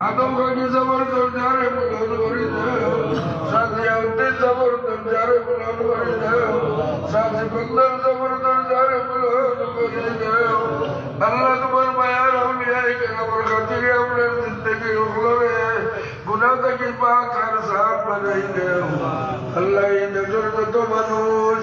খাকি জবর দরজারে বুলন করে দেও। সাজিয়া উদ্দিন জবর দরজারে বুলন করে দেও। সাজি বন্দর জবর দরজারে বুলন করে দেও। আল্লাহ তোমার মায়ার আউলিয়ায় কেরামর খাতিরে আমরা জিন্দগি উখলরে গুনাহ থেকে পাক মানুষ।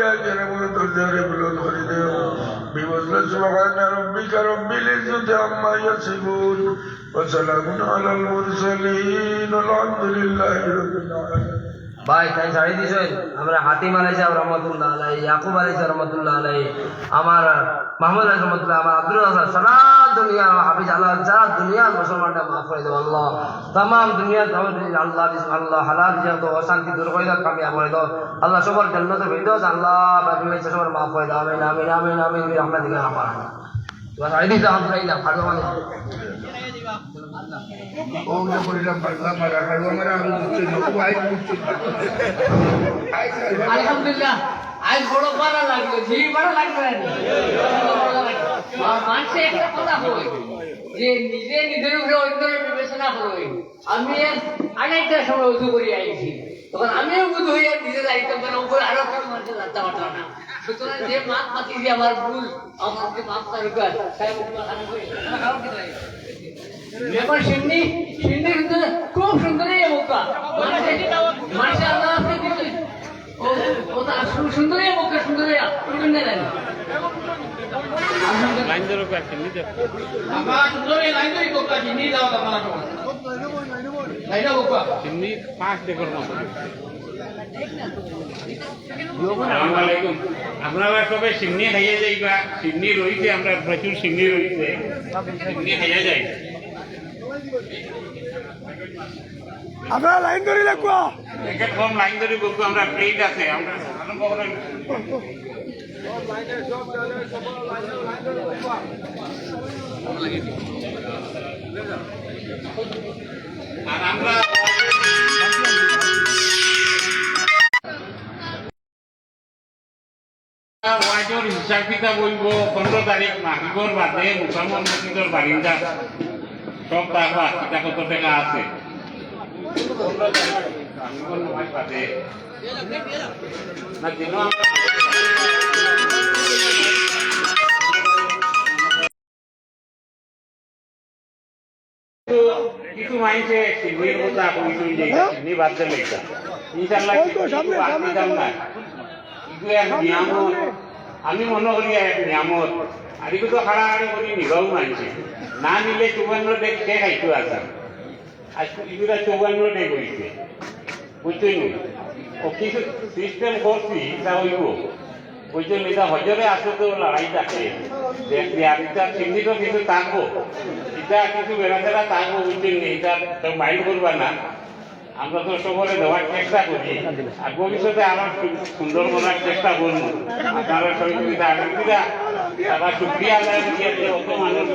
الأنبياء كرموا تجارب الخلدين بفضل سبحان ربك رب العزة عما يصفون وسلام على المرسلين الحمد لله رب العالمين ভাই, তাই ছাড়ি দিছেন আমরা হাতিম আলাই সাহেব রহমতুল্লাহ আলাই ইয়াকুব আলাই সাহেব রহমতুল্লাহ আলাই আমার মাহমুদ আলাই রহমতুল্লাহ, আমার আব্দুল হাসান সারা দুনিয়া, হাফিজ আল্লাহ যারা দুনিয়ার মুসলমানটা মাফ করে দেবো, আল্লাহ। তাম দুনিয়া আল্লাহ আল্লাহ হালাল যেহেতু অশান্তি দূর করে দাও কামিয়া করে দাও আল্লাহ সবার জন্নত ভিডিওস আল্লাহ বাকি হয়েছে সবার মাফ করে দাও আমিন আমিন আমিন আমিন রহমান দিকে আমার ছাড়ি দিতে আলহামদুলিল্লাহ ভালো মানে ওম যে পরিলাম পাল্লা মারা খাইবো আমরা আমি বুঝছি না ও আই বুঝছি আলহামদুলিল্লাহ আজ বড় ভালো লাগল জি ভালো লাগল মানুষে একটা কথা হয় যে নিজে নিজের উপরে অন্যের বিবেচনা আমি আড়াইটার সময় করে আইছি। তখন আমিও বুধ হইয়া নিজে দায়িত্ব করে উপরে আরও মানুষের না সুতরাং যে মাপ পাতি আমার ভুল। আমাকে মাপ তারুকার সাহেব এখন সিন্নি সিন্নি কিন্তু খুব সুন্দর এই মুখটা। মাসে আল্লাহ আপনি দিলেন ও তো সুন্দর এই মুখটা সুন্দর না। লাইন ধরে কয়েকটা নিতে লাইন ধরে মুখটা সিন্নি দাও আমার লাইন মুখটা। চিমনি পাঁচ আসসালামু আলাইকুম আপনারা সবাই সিমনি খাইয়ে যাইবা সিমনি রয়েছে আমরা প্রচুর সিমনি রয়েছে সিমনি খাইয়ে যাই আপনারা লাইন ধরে লাগবো একে কম লাইন ধরে বলব আমরা প্লেট আছে আমরা আরম্ভ আর আমরা হিসাব কিতাব বলব পনেরো তারিখ মাহিবর বাদে মুসলমান মসজিদের বারিন্দা সব টাকা কিতা কত টাকা আছে। পনেরো তারিখ মাহিবর নামাজ বাদে না যেন আমরা কিছু মাইছে সিন্নির কথা কই তুই যাই সিন্নি বাদ দিলে ইনশাআল্লাহ সামনে, সামনে, না কিন্তু নিয়ামত আমি মনে করি এক নিয়ামত আর এগুলো হারাহারি করি নিগাও মানছে। না নিলে চৌবান্ন ডেক কে খাইতো আছে? আজকে এগুলা চৌবান্ন ডেক হইছে। বুঝছেন ও কিছু সিস্টেম করছি, তা হইব। বুঝছেন এটা হজরে আসো তো লড়াই থাকে। এটা চিহ্নিত কিছু থাকব এটা কিছু বেড়াতেরা থাকব বুঝছেন এটা তো মাইন্ড করবা না। আমরা তো সকলে দেওয়ার চেষ্টা করি। আর ভবিষ্যতে আরও সুন্দর করার চেষ্টা করব। আপনারা সহযোগিতা আগামীরা তারা সুক্রিয়া আদায় করিয়া যে অত মানুষ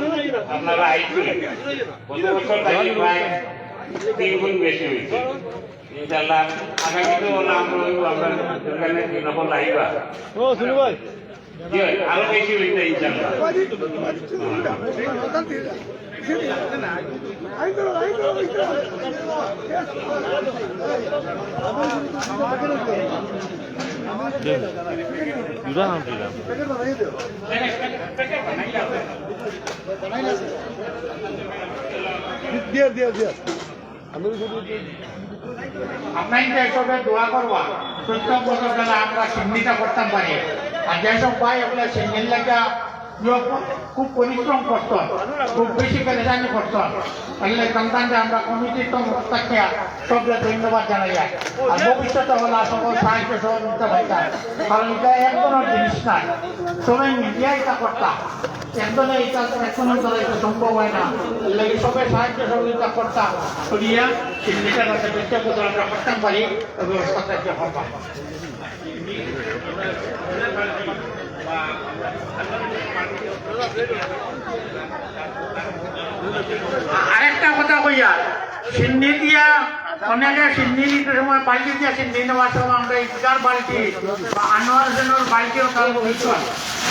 আপনারা আইছিলেন গত বছর তাই প্রায় তিন গুণ বেশি হয়েছে। ইনশাল্লাহ আগামীতেও নাম রইব এখানে কি আরও বেশি ইনশাল্লাহ ধরো Sudah hampir. দিয়ে দিয়ে দিয়ে আমি আপনাকে এসবে দোয়া করবা প্রত্যেক বছর আমরা সিন্নিটা করতাম পারি আর যেসব ভাই এগুলো সিন্নির লাগা খুব পরিশ্রম করত খুব বেশি পেরেশানি করত তাহলে সন্তানকে আমরা কমিটির তো থেকে সবগুলো ধন্যবাদ জানাই আর। ভবিষ্যতে হলো সকল সাহায্য সহযোগিতা পাইতাম কারণ এটা এক ধরনের জিনিস না। সবাই মিডিয়া এটা করতাম একজনে এটা একজনের দ্বারা এটা সম্ভব হয় না। লাগে সবাই সাহায্য সহযোগিতা করতাম করিয়া প্রত্যেক বছর আমরা করতাম পারি ব্যবস্থাটা একটা করতাম আরেকটা কথা কইয়া সিন্নি দিয়া অনেকে সিন্নি নিতে সময় বালতি দিয়া সিন্নি নেওয়ার সময় আমরা ইফতার বালতি বা আনোয়ার জনের বালতিও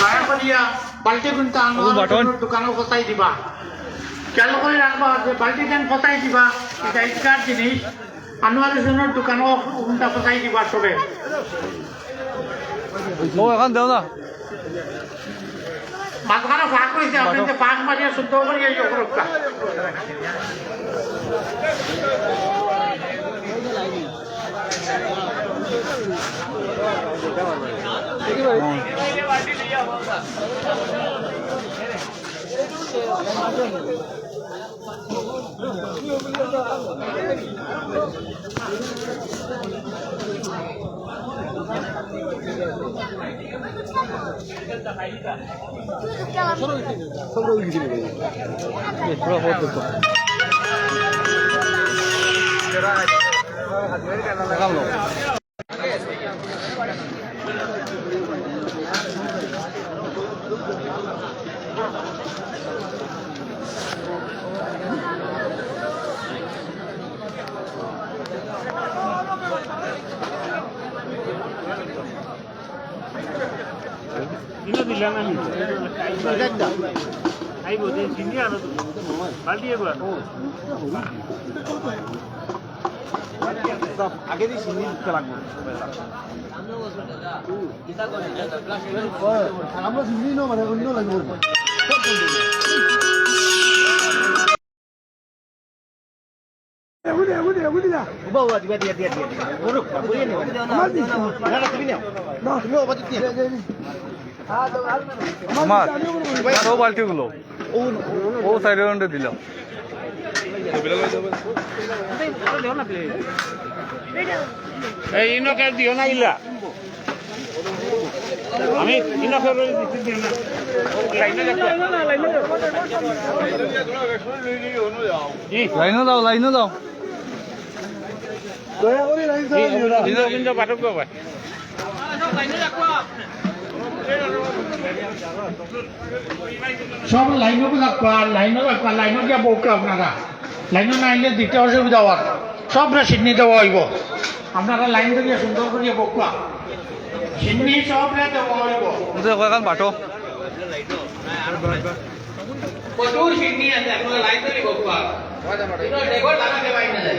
দয়া করিয়া বালতি কিন্তু আনোয়ার দোকানও ফসাই দিবা। খেয়াল করে রাখবা যে বালতি যেন ফসাই দিবা এটা ইফতার জিনিস। আনোয়ার জনের দোকানও কোনটা ফসাই দিবা সবে। ও এখন দেও না। মাঝখানে ফাঁক হয়েছে আপনি যে ফাঁক মারিয়ে শুদ্ধ করিয়া ইয়ে করুক পুরো হত তো দেখাম লো দিলে দিলা না নি আইব যে সিন্নি আনো পাল্টি একবার আগে দিয়ে চিনি দিতে লাগবে আমরা চিনি ন মানে অন্য লাগবে আমার ও বালতিগুলো। ও ও সাইডে দিলাম। এই ইনকে দিও না ইলা। আমি ইনকে দিতে দিও না। লাইনে লাইনে দাও লাইনে দাও কিন্তু পাঠক বাবা সব লাইনও রাখবা লাইনও রাখবা লাইনও গিয়া বউকে আপনারা। লাইনও না আইলে দিতে অসুবিধা হওয়ার। সব সিডনি দেওয়া হইব। আপনারা লাইন ধরিয়া সুন্দর করিয়া বকুয়া সিডনি সব দেওয়া হইব। কয়খান বাটো প্রচুর সিডনি আছে আপনারা লাইন ধরে বকুয়া না যায়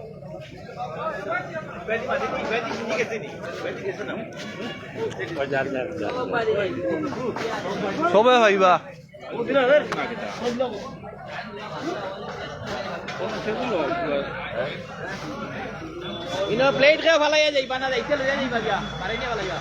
সবে ভাইবা ইনো প্লেট খেয়ে ভালাই যাইবা না যাইতে লইয়া যাইবা ভালাইবা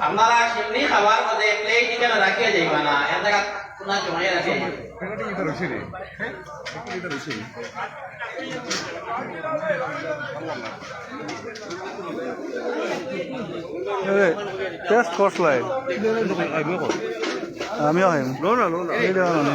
আপনারা সিমনি খাবার মধ্যে প্লেট রাখিয়ে যাইবা না এর জায়গা কোনা জমাই রাখে টেস্ট করছলাই আমিও আহিম। এই দেওয়া এই না।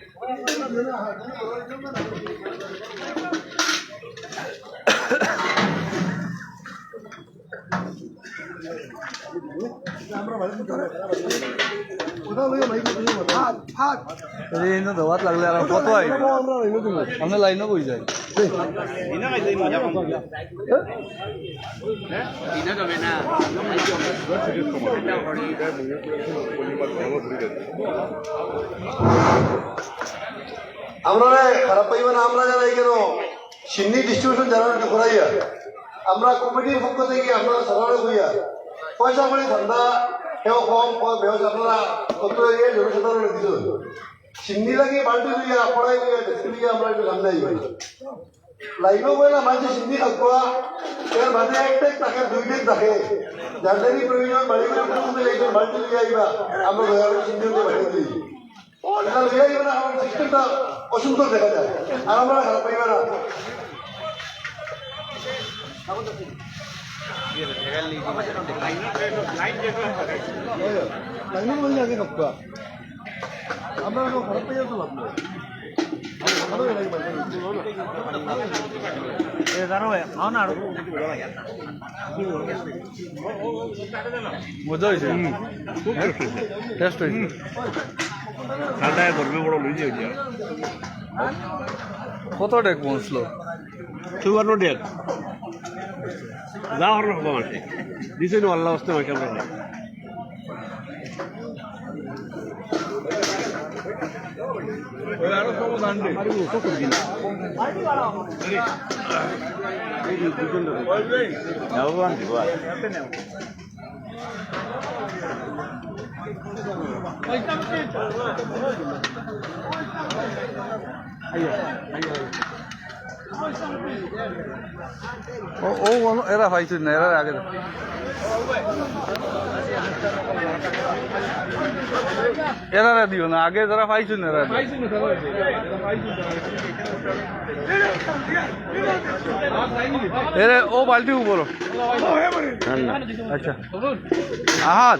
দাওয়াত লাগলে আর কত আইবে আমরা লাইনও বই যাই আমরা খারাপ পাইবে না, আমরা যারা কেন? সিন্নি ডিস্ট্রিবিউশন যারা ঘুরাইয়া। আমরা কমিটির পক্ষ থেকে আপনারা সকালে হইয়া, পয়সা করে ধান্দা কেউ কম ব্যবসা আপনারা কত এরিয়া জনসাধারণ দিল সিন্নি লাগে বাল্টি লইয়া, পড়াই লইয়া বেশি লইয়া আমরা একটু ধান্দা যাই লাইনও বলে না মানুষ সিন্নি থাকবা। এর বাদে একটা তাকে দুই দিন থাকে। যাদেরই প্রয়োজন বাড়ি করে বাল্টি লইয়া আইবা। আমরা সিন্নি বাড়ি দিই না সিস্টেমটা অসুন্দর দেখা যায়। আর আমরা খারাপ পাইবা না লাইনে বললে আগে কাপড়া আমরা খারাপ পাইয়া তো লাভ মজা হয়েছে। টেস্ট হয়েছে। ঠান্ডায় ধরবে বড় লইছে ওইটা কত ডেক পৌঁছলো? চুয়ান্ন ডেট যা হর রকম আছে দিছে নো আল্লাহ হস্তে মাকে আমরা ও ও কোনো- এরা পাইছে না এরা আগে। এরা দিও না আগে যারা পাইছে না এরা। এরে ও বালতি উপর আচ্ছা আহাত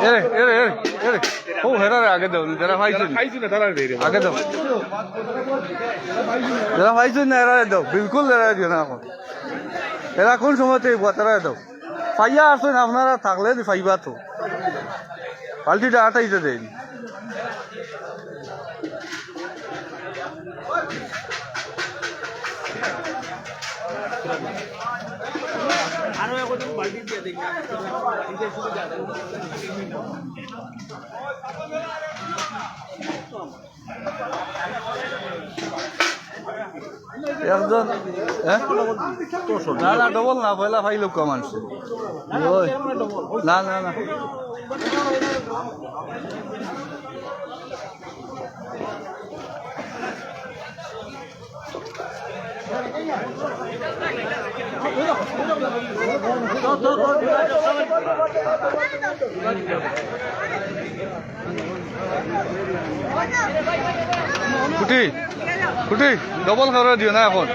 এরে এরে এরে এরে। ও হেরা রে আগে দাও, যারা পাইছে না খাইছি না তারা বেরে আগে দাও। যারা পাইছে না এরা দাও। বিলকুল এরা দিও না এখন এরা কোন সময়তে তারা দাও? পাইয়া আসছেন আপনারা থাকলে পাইবা তো। পাল্টিটা আটাইতে দেন। একজন হ্যাঁ? না না ডবল না পয়লা ফাইল আনছে ওই, না না না কুটি কুটি ডবল খাবার দিও না এখন।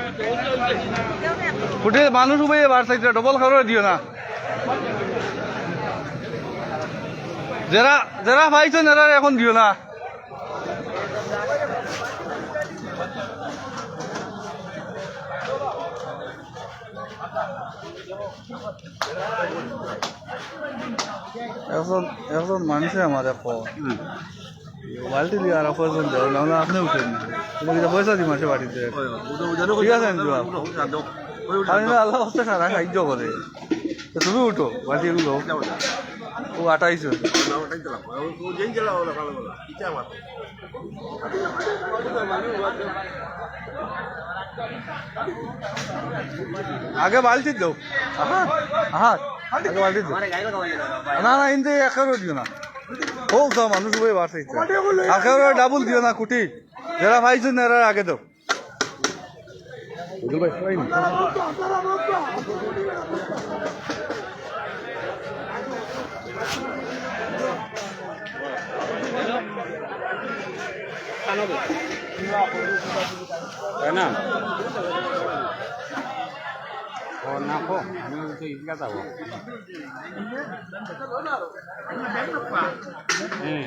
কুটি, মানুষ উবে বার সাইডে ডবল খাবার দিও না। যারা যারা পাইছেন এরা এখন দিও না। এখন এখন মানুষে আমার কো বালতি দিয়ে আর পয়সা দেও না হলে আপনি উঠেন কিন্তু পয়সা দি মাসে বাড়িতে ঠিক আছে আমি আল্লাহ হস্তে সারা সাহায্য করে তুমি উঠো বালতি এগুলো ও আটাইছো আগে বালতি দাও আহা আহা না না ইন্দে একারও দিও না দাও মানুষ বই বাড়ছে একারও ডাবল দিও না কুটি যারা ভাইছেন এরা আগে দাও তাই না ও না খো আমি তো ইসকা যাব হুম